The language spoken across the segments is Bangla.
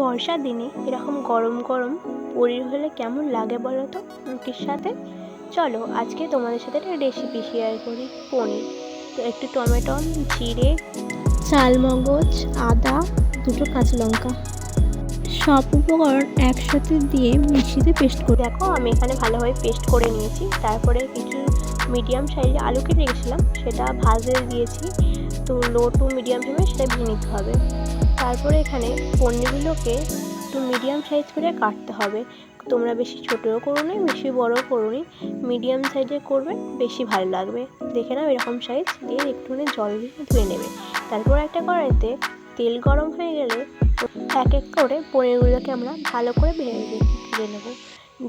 বর্ষার দিনে এরকম গরম গরম পনির হলে কেমন লাগে বলো তো? রুটির সাথে? চলো, আজকে তোমাদের সাথে একটা রেসিপি শেয়ার করি, পনির। তো একটু টমেটো, জিরে, চালমগজ, আদা, দুটো কাঁচা লঙ্কা। সব উপকরণ একসাথে দিয়ে মিক্সিতে পেস্ট করে দেখো, আমি এখানে ভালোভাবে পেস্ট করে নিয়েছি। তারপরে কিছু মিডিয়াম সাইজে আলু কেটে রেখেছিলাম, সেটা ভাজে দিয়েছি। তো লো টু মিডিয়াম ফ্লেমে সেটা ভেজে নিতে হবে। তারপরে এখানে পনিরগুলোকে একটু মিডিয়াম সাইজ করে কাটতে হবে। তোমরা বেশি ছোটও করো নি, বেশি বড়ও করো নি। মিডিয়াম সাইজে করবে, বেশি ভালো লাগবে। দেখে নাও এরকম সাইজ দিয়ে একটুখানি জল দিয়ে ধুয়ে নেবে। তারপর একটা কড়াইতে তেল গরম হয়ে গেলে এক এক করে পনিরগুলোকে আমরা ভালো করে ভেজে ভেজে নেব।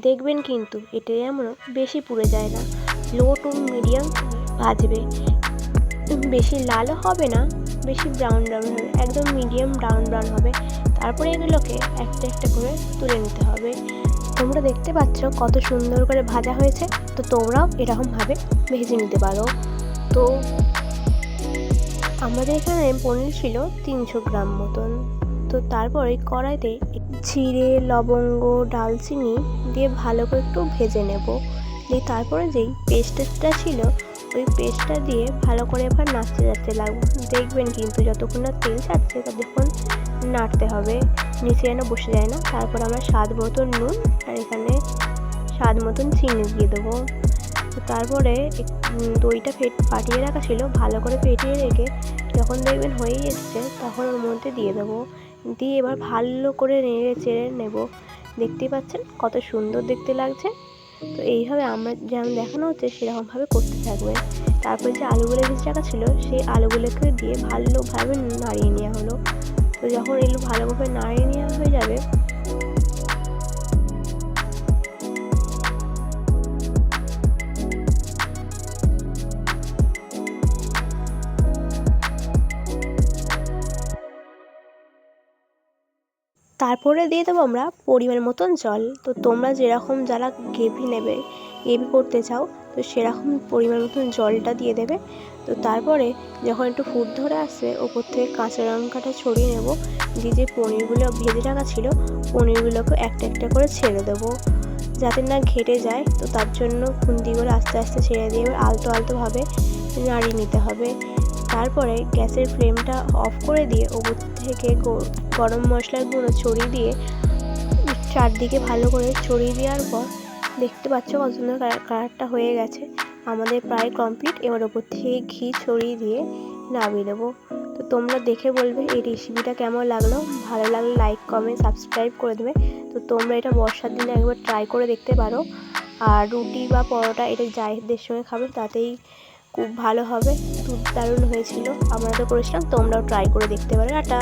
দেখবেন কিন্তু এটা যেমন বেশি পুড়ে যায় না। লো টু মিডিয়াম ভাজবে। বেশি লালও হবে না বেশি ব্রাউন ব্রাউন হবে, একদম মিডিয়াম ব্রাউন ব্রাউন হবে। তারপরে এগুলোকে একটা একটা করে তুলে নিতে হবে। তোমরা দেখতে পাচ্ছ কত সুন্দর করে ভাজা হয়েছে। তো তোমরাও এরকমভাবে ভেজে নিতে পারো। তো আমাদের এখানে পনির ছিল তিনশো গ্রাম মতন। তো তারপরে কড়াইতে জিরে, লবঙ্গ, ডালচিনি দিয়ে ভালো করে একটু ভেজে নেব। দিয়ে তারপরে যেই পেস্টটা ছিল ওই পেস্টটা দিয়ে ভালো করে এবার নাচতে যাচ্ছে লাগবে দেখবেন কিন্তু যতক্ষণ না তেল ছাড়ছে ততক্ষণ নাড়তে হবে। নিচে যেন বসে যায় না। তারপর আমরা স্বাদ মতন নুন আর এখানে স্বাদ মতন চিনি দিয়ে দেবো। তারপরে দইটা ফেট ফাটিয়ে রাখা ছিল। ভালো করে ফেটিয়ে রেখে যখন দেখবেন হয়েই এসছে তখন ওর মধ্যে দিয়ে দেবো। দিয়ে এবার ভালো করে নেড়ে চেড়ে নেব। দেখতেই পাচ্ছেন কত সুন্দর দেখতে লাগছে। তো এইভাবে আমরা যেমন দেখানো হচ্ছে, সেরকমভাবে করতে থাকবে। তারপরে যে আলুগুলো বেশি টাকা ছিল, সেই আলুগুলোকে দিয়ে ভালোভাবে নাড়িয়ে নেওয়া হলো। তো যখন এগুলো ভালোভাবে নাড়িয়ে নেওয়া হয়ে যাবে তারপরে দিয়ে দেবো আমরা পরিমাণ মতন জল। তো তোমরা যেরকম যারা গ্রেভি নেবে, গ্রেভি করতে চাও, তো সেরকম পরিমাণ মতন জলটা দিয়ে দেবে। তো তারপরে যখন একটু ফুট ধরে আসবে, ওপর থেকে কাঁচা লঙ্কাটা ছড়িয়ে নেব। দিয়ে যে পনিরগুলো ভেজে রাখা ছিল, পনিরগুলোকে একটা একটা করে ছেড়ে দেবো। যাতে না ঘেটে যায়, তো তার জন্য খুন্তি করে আস্তে আস্তে ছেড়ে দিয়ে আলতো আলতোভাবে নাড়িয়ে নিতে হবে। তারপরে গ্যাসের ফ্লেমটা অফ করে দিয়ে ওপর থেকে গরম মশলার গুঁড়ো ছড়িয়ে দিয়ে চারদিকে ভালো করে ছড়িয়ে দেওয়ার পর দেখতে পাচ্ছ কত সুন্দর কালারটা হয়ে গেছে। আমাদের প্রায় কমপ্লিট এবার ওপর থেকে ঘি ছড়িয়ে দিয়ে নামিয়ে দেবো তো তোমরা দেখে বলবে এই রেসিপিটা কেমন লাগল। ভালো লাগলে লাইক কমেন্ট সাবস্ক্রাইব করে দেবে। তো তোমরা এটা বর্ষার দিনে একবার ট্রাই করে দেখতে পারো। আর রুটি বা পরোটা এটা যাইদের সঙ্গে খাবে তাতেই খুব ভালো হবে। দারুণ হয়েছিল। আমরা তো করেছিলাম তোমরাও ট্রাই করে দেখতে পারো। টাটা।